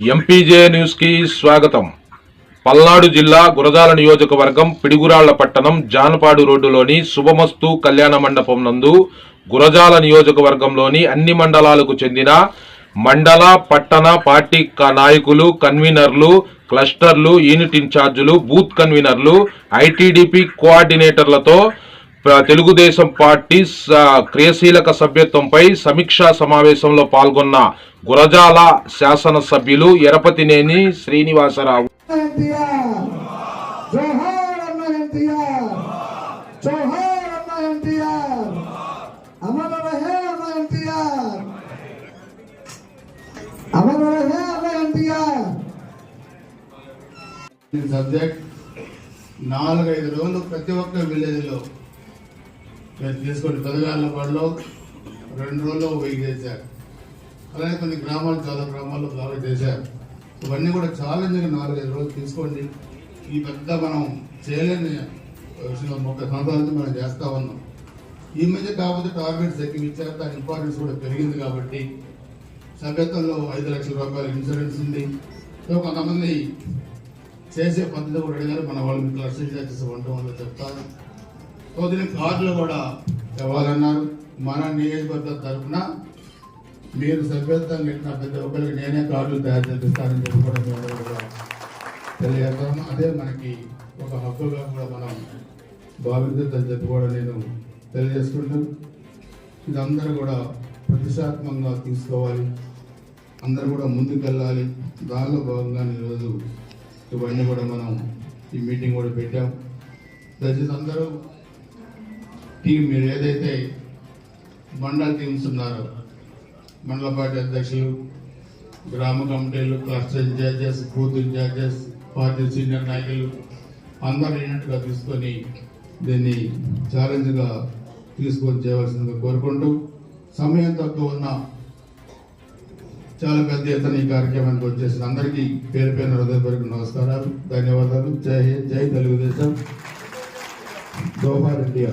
MPJ న్యూస్కి స్వాగతం. పల్నాడు జిల్లా గురజాల నియోజకవర్గం పిడిగురాళ్ళ పట్టణం జానపాడు రోడ్డులోని శుభమస్తు కళ్యాణ మండపం నందు గురజాల నియోజకవర్గంలోని అన్ని మండలాలకు చెందిన మండల పట్టణ పార్టీ నాయకులు కన్వీనర్లు క్లస్టర్లు యూనిట్ ఇన్ఛార్జీలు బూత్ కన్వీనర్లు ఐటీడీపీ కోఆర్డినేటర్లతో తెలుగుదేశం పార్టీ క్రియాశీలక సభ్యత్వంపై సమీక్షా సమావేశంలో పాల్గొన్న గురజాల శాసనసభ్యులు ఎరపతినేని శ్రీనివాసరావు. సబ్జెక్ట్ నాలుగైదు రోజులు ప్రతి ఒక్క విలేజ్లో మీరు తీసుకోండి పెదగాళ్ళ పడిలో రెండు రోజుల్లో వెయ్యి చేశారు అలాగే కొన్ని గ్రామాలు చాలా గ్రామాల్లో బాగా చేశారు. ఇవన్నీ కూడా ఛాలెంజ్గా నాలుగైదు రోజులు తీసుకోండి. ఈ పెద్ద మనం చేయలేని విషయంలో ముప్పై సంవత్సరాల నుంచి మనం చేస్తా ఉన్నాం. ఈ మధ్య కాకపోతే టార్గెట్స్ ఎక్కువ ఇచ్చారు. దాని ఇంపార్టెన్స్ కూడా పెరిగింది కాబట్టి సభ్యత్వంలో ఐదు లక్షల రూపాయల ఇన్సూరెన్స్ ఉంది. సో కొంతమంది చేసే పద్ధతి కూడా అడిగారు. మన వాళ్ళు మీకు లక్ష చేసేసి ఉండటం వల్ల చెప్తారు. సో కార్లు కార్డులు కూడా ఇవ్వాలన్నారు. మన నియోజకవర్గం తరఫున మీరు సభ్యత్వం పెట్టిన ప్రతి ఒక్కరికి నేనే కార్డులు తయారు చేపిస్తానని చెప్పి కూడా తెలియజేస్తాము అదే మనకి ఒక హక్కుగా కూడా మనం భావిద్దని చెప్పి కూడా నేను తెలియజేసుకుంటాను ఇదందరూ కూడా ప్రతిష్టాత్మకంగా తీసుకోవాలి. అందరూ కూడా ముందుకెళ్ళాలి. దానిలో భాగంగా ఈరోజు ఇవన్నీ కూడా మనం ఈ మీటింగ్ కూడా పెట్టాం. దయచేసి అందరూ టీం మీరు ఏదైతే మండల టీమ్స్ ఉన్నారో మండల పార్టీ అధ్యక్షులు గ్రామ కమిటీలు cluster incharges booth incharges party senior నాయకులు అందరూ యూనిట్గా తీసుకొని దీన్ని ఛాలెంజ్గా తీసుకొని చేయవలసిందిగా కోరుకుంటూ సమయం తక్కువ ఉన్న చాలా పెద్ద ఎత్తున ఈ కార్యక్రమానికి వచ్చేసిన అందరికీ పేరు పేరు హృదయపూర్వక నమస్కారాలు ధన్యవాదాలు. జై హింద్ జై తెలుగుదేశం. గోపాల్ ఇండియా